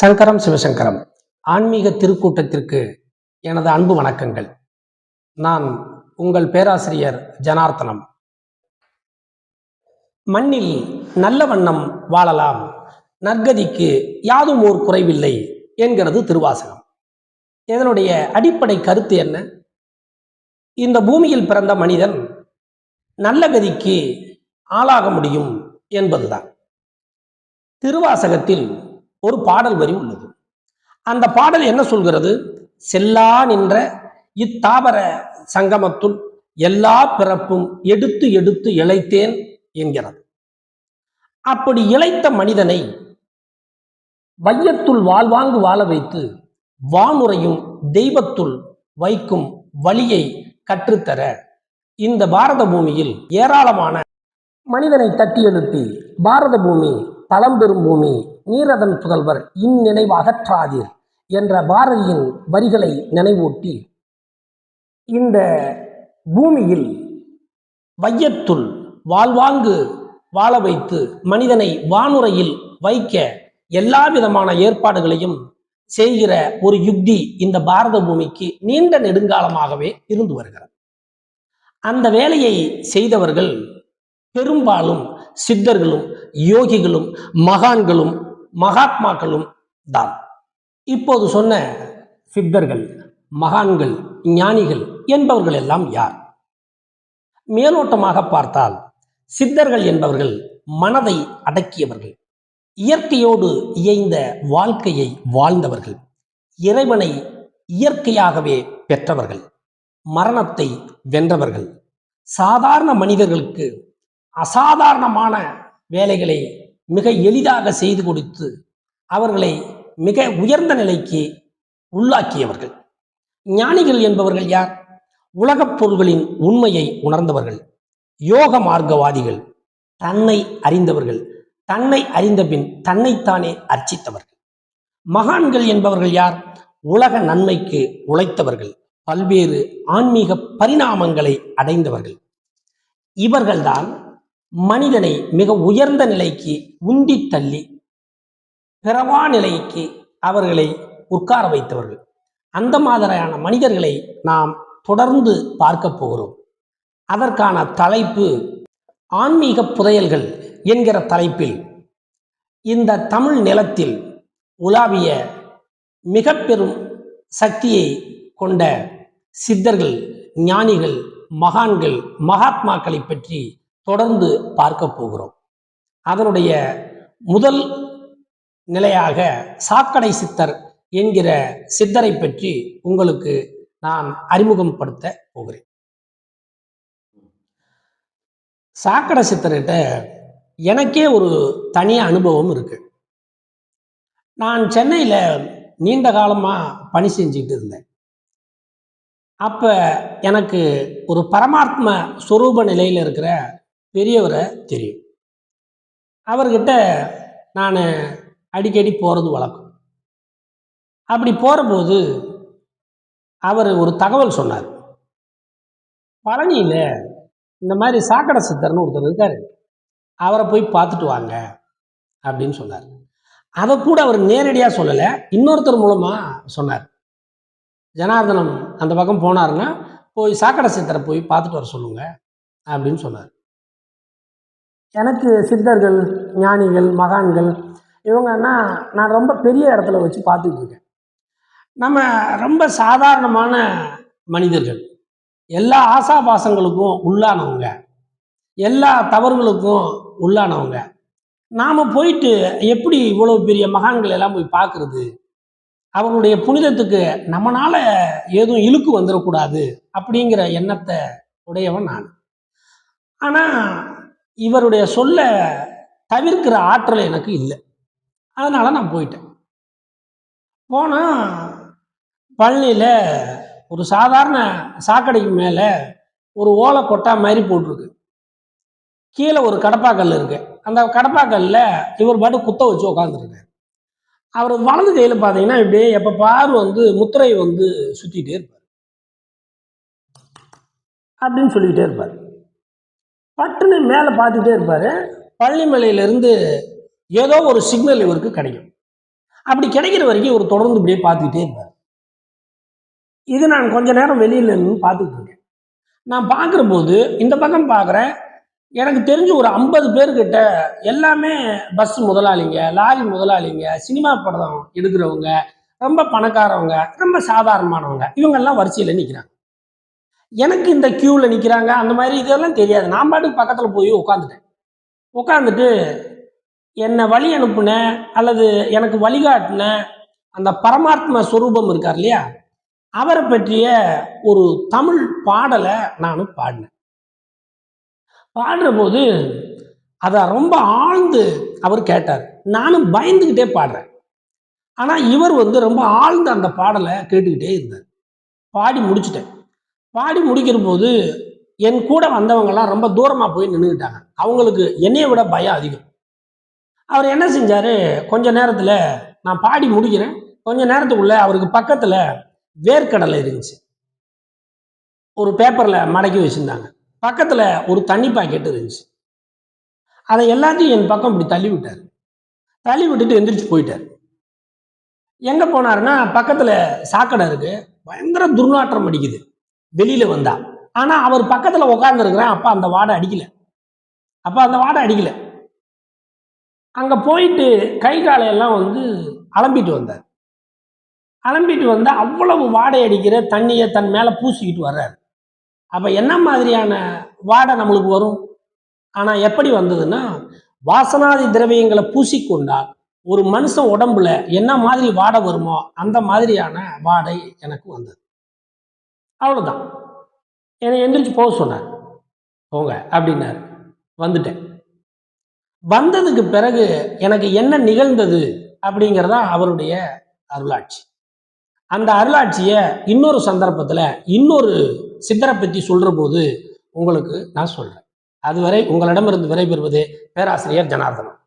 சங்கரம் சிவசங்கரம். ஆன்மீக திருக்கூட்டத்திற்கு எனது அன்பு வணக்கங்கள். நான் உங்கள் பேராசிரியர் ஜனார்த்தனம். மண்ணில் நல்ல வண்ணம் வாழலாம். நற்கதிக்கு யாதும் ஓர் குறைவில்லை என்கிறது திருவாசகம். இதனுடைய அடிப்படை கருத்து என்ன? இந்த பூமியில் பிறந்த மனிதன் நல்ல கதிக்கு ஆளாக முடியும் என்பதுதான். திருவாசகத்தில் ஒரு பாடல் வரி உள்ளது. அந்த பாடல் என்ன சொல்கிறது? செல்லா நின்ற இத்தாவர சங்கமத்துள் எல்லா பிறப்பும் எடுத்து எடுத்து இழைத்தேன் என்கிறது. அப்படி இழைத்த மனிதனை வையத்துள் வாழ்வாங்கு வாழ வைத்து வானுரையும் தெய்வத்துள் வைக்கும் வழியை கற்றுத்தர இந்த பாரத பூமியில் ஏராளமான மனிதனை தட்டி எழுப்பி பாரத பூமி பழம்பெரும் பூமி நீரதன் புதல்வர் இந்நினைவாகற்றாதீர் என்ற பாரதியின் வரிகளை நினைவூட்டி இந்த பூமியில் வையத்துள் வாழ்வாங்கு வாழ வைத்து மனிதனை வானுரையில் வைக்க எல்லா விதமான ஏற்பாடுகளையும் செய்கிற ஒரு யுக்தி இந்த பாரத பூமிக்கு நீண்ட நெடுங்காலமாகவே இருந்து வருகிறது. அந்த வேலையை செய்தவர்கள் பெரும்பாலும் சித்தர்களும் யோகிகளும் மகான்களும் மகாத்மாக்களும் தான். இப்போது சொன்ன சித்தர்கள் மகான்கள் ஞானிகள் என்பவர்கள் எல்லாம் யார்? மேலோட்டமாக பார்த்தால் சித்தர்கள் என்பவர்கள் மனதை அடக்கியவர்கள். இயற்கையோடு இயைந்த வாழ்க்கையை வாழ்ந்தவர்கள். இறைவனை இயற்கையாகவே பெற்றவர்கள். மரணத்தை வென்றவர்கள். சாதாரண மனிதர்களுக்கு அசாதாரணமான வேலைகளை மிக எளிதாக செய்து கொடுத்து அவர்களை மிக உயர்ந்த நிலைக்கு உள்ளாக்கியவர்கள். ஞானிகள் என்பவர்கள் யார்? உலகப் பொருள்களின் உண்மையை உணர்ந்தவர்கள். யோக மார்க்கவாதிகள். தன்னை அறிந்தவர்கள். தன்னை அறிந்த பின் தன்னைத்தானே அர்ச்சித்தவர்கள். மகான்கள் என்பவர்கள் யார்? உலக நன்மைக்கு உழைத்தவர்கள். பல்வேறு ஆன்மீக பரிணாமங்களை அடைந்தவர்கள். இவர்கள்தான் மனிதனை மிக உயர்ந்த நிலைக்கு உந்தி தள்ளி பிறவா நிலைக்கு அவர்களை உட்கார வைத்தவர்கள். அந்த மாதிரியான மனிதர்களை நாம் தொடர்ந்து பார்க்க போகிறோம். அதற்கான தலைப்பு ஆன்மீக புதையல்கள் என்கிற தலைப்பில் இந்த தமிழ் நிலத்தில் உலாவிய மிக பெரும் சக்தியை கொண்ட சித்தர்கள் ஞானிகள் மகான்கள் மகாத்மாக்களை பற்றி தொடர்ந்து பார்க்க போகிறோம். அதனுடைய முதல் நிலையாக சாக்கடை சித்தர் என்கிற சித்தரை பற்றி உங்களுக்கு நான் அறிமுகப்படுத்த போகிறேன். சாக்கடை சித்தர்கிட்ட எனக்கே ஒரு தனி அனுபவம் இருக்கு. நான் சென்னையில் நீண்ட காலமாக பணி செஞ்சுக்கிட்டு இருந்தேன். அப்போ எனக்கு ஒரு பரமாத்ம ஸ்வரூப நிலையில் இருக்கிற பெரியவரை தெரியும். அவர்கிட்ட நான் அடிக்கடி போகிறது வழக்கம். அப்படி போகிறபோது அவர் ஒரு தகவல் சொன்னார். பழனியில் இந்த மாதிரி சாக்கடை சித்தர்னு ஒருத்தர் இருக்கார். அவரை போய் பார்த்துட்டு வாங்க அப்படின்னு சொன்னார். அதை கூட அவர் நேரடியாக சொல்லலை. இன்னொருத்தர் மூலமாக சொன்னார். ஜனார்தனம் அந்த பக்கம் போனாருன்னா போய் சாக்கடை சித்தரை போய் பார்த்துட்டு வர சொல்லுங்க அப்படின்னு சொன்னார். எனக்கு சித்தர்கள் ஞானிகள் மகான்கள் இவங்கன்னா நான் ரொம்ப பெரிய இடத்துல வச்சு பார்த்துட்டு இருக்கேன் நம்ம ரொம்ப சாதாரணமான மனிதர்கள். எல்லா ஆசாபாசங்களுக்கும் உள்ளானவங்க. எல்லா தவறுகளுக்கும் உள்ளானவங்க. நாம் போயிட்டு எப்படி இவ்வளோ பெரிய மகான்கள் எல்லாம் போய் பார்க்கறது? அவங்களுடைய புனிதத்துக்கு நம்மளால் ஏதும் இழுக்கு வந்துடக்கூடாது அப்படிங்கிற எண்ணத்தை உடையவன் நான். ஆனால் இவருடைய சொல்ல தவிர்க்கிற ஆற்றல் எனக்கு இல்லை. அதனால நான் போயிட்டேன். போனால் பழனியில் ஒரு சாதாரண சாக்கடைக்கு மேலே ஒரு ஓலை கொட்டா மாதிரி போட்டிருக்கு. கீழே ஒரு கடப்பாக்கல் இருக்கு. அந்த கடப்பாக்கல்ல இவர் பாட்டு குத்த வச்சு உட்காந்துருக்காரு அவர் வலது கையில் பார்த்தீங்கன்னா இப்படியே எப்போ பாரு வந்து முத்திரை வந்து சுற்றிக்கிட்டே இருப்பார். அப்படின்னு சொல்லிக்கிட்டே இருப்பார். பட்டுன்னு மேலே பார்த்துக்கிட்டே இருப்பார். பள்ளிமலையிலேருந்து ஏதோ ஒரு சிக்னல் இவருக்கு கிடைக்கும். அப்படி கிடைக்கிற வரைக்கும் இவர் தொடர்ந்து இப்படியே பார்த்துக்கிட்டே இருப்பார். இது நான் கொஞ்ச நேரம் வெளியில் நின்று பார்த்துக்கிட்டு இருக்கேன். நான் பார்க்குற போது இந்த பக்கம் பார்க்குறேன். எனக்கு தெரிஞ்சு ஒரு ஐம்பது பேர்கிட்ட எல்லாமே பஸ் முதலாளிங்க லாரி முதலாளிங்க சினிமா படம் எடுக்கிறவங்க ரொம்ப பணக்காரவங்க ரொம்ப சாதாரணமானவங்க இவங்கெல்லாம் வரிசையில் நிற்கிறாங்க எனக்கு இந்த க்யூவில் நிற்கிறாங்க அந்த மாதிரி இதெல்லாம் தெரியாது. நான் பாட்டுக்கு பக்கத்தில் போய் உட்காந்துட்டேன் உட்காந்துட்டு என்னை வழி அனுப்புன அல்லது எனக்கு வழிகாட்டின அந்த பரமாத்ம ஸ்வரூபம் இருக்கார் இல்லையா? அவரை பற்றிய ஒரு தமிழ் பாடலை நான் பாடினேன். பாடுற போது அதை ரொம்ப ஆழ்ந்து அவர் கேட்டார். நானும் பயந்துக்கிட்டே பாடுறேன். ஆனால் இவர் வந்து ரொம்ப ஆழ்ந்து அந்த பாடலை கேட்டுக்கிட்டே இருந்தார். பாடி முடிச்சிட்டேன். பாடி முடிக்கிற போது என் கூட வந்தவங்கெல்லாம் ரொம்ப தூரமாக போய் நின்றுக்கிட்டாங்க அவங்களுக்கு என்னையை விட பயம் அதிகம். அவர் என்ன செஞ்சார்? கொஞ்ச நேரத்தில் நான் பாடி முடிக்கிறேன். கொஞ்ச நேரத்துக்குள்ளே அவருக்கு பக்கத்தில் வேர்க்கடலை இருந்துச்சு. ஒரு பேப்பரில் மடக்கி வச்சுருந்தாங்க. பக்கத்தில் ஒரு தண்ணி பாக்கெட் இருந்துச்சு. அதை எல்லாத்தையும் என் பக்கம் இப்படி தள்ளி விட்டார். தள்ளி விட்டுட்டு எந்திரிச்சு போயிட்டார். எங்கே போனாருன்னா பக்கத்தில் சாக்கடை இருக்குது பயங்கர துர்நாற்றம் அடிக்குது. வெளியில் வந்தா. ஆனால் அவர் பக்கத்தில் உட்காந்துருக்கிறேன் அப்போ அந்த வாடை அடிக்கல. அப்போ அந்த வாடை அடிக்கல. அங்கே போயிட்டு கை காலையெல்லாம் வந்து அலம்பிட்டு வந்தார். அலம்பிட்டு வந்து அவ்வளவு வாடை அடிக்கிற தண்ணியை தன் மேலே பூசிக்கிட்டு வர்றார். அப்போ என்ன மாதிரியான வாடை நம்மளுக்கு வரும்? ஆனால் எப்படி வந்ததுன்னா வாசனாதி திரவியங்களை பூசிக்கொண்டால் ஒரு மனுஷன் உடம்புல என்ன மாதிரி வாடை வருமோ அந்த மாதிரியான வாடை எனக்கு வந்தது. அவ்வளோதான் என்னை எந்திரிச்சு போக சொன்னார். போங்க அப்படின்னார். வந்துட்டேன். வந்ததுக்கு பிறகு எனக்கு என்ன நிகழ்ந்தது அப்படிங்கிறதா அவருடைய அருளாட்சி. அந்த அருளாட்சியை இன்னொரு சந்தர்ப்பத்தில் இன்னொரு சித்தரை பற்றி சொல்கிற போது உங்களுக்கு நான் சொல்கிறேன் அதுவரை உங்களிடமிருந்து விடைபெறுவது பேராசிரியர் ஜனார்தனம்.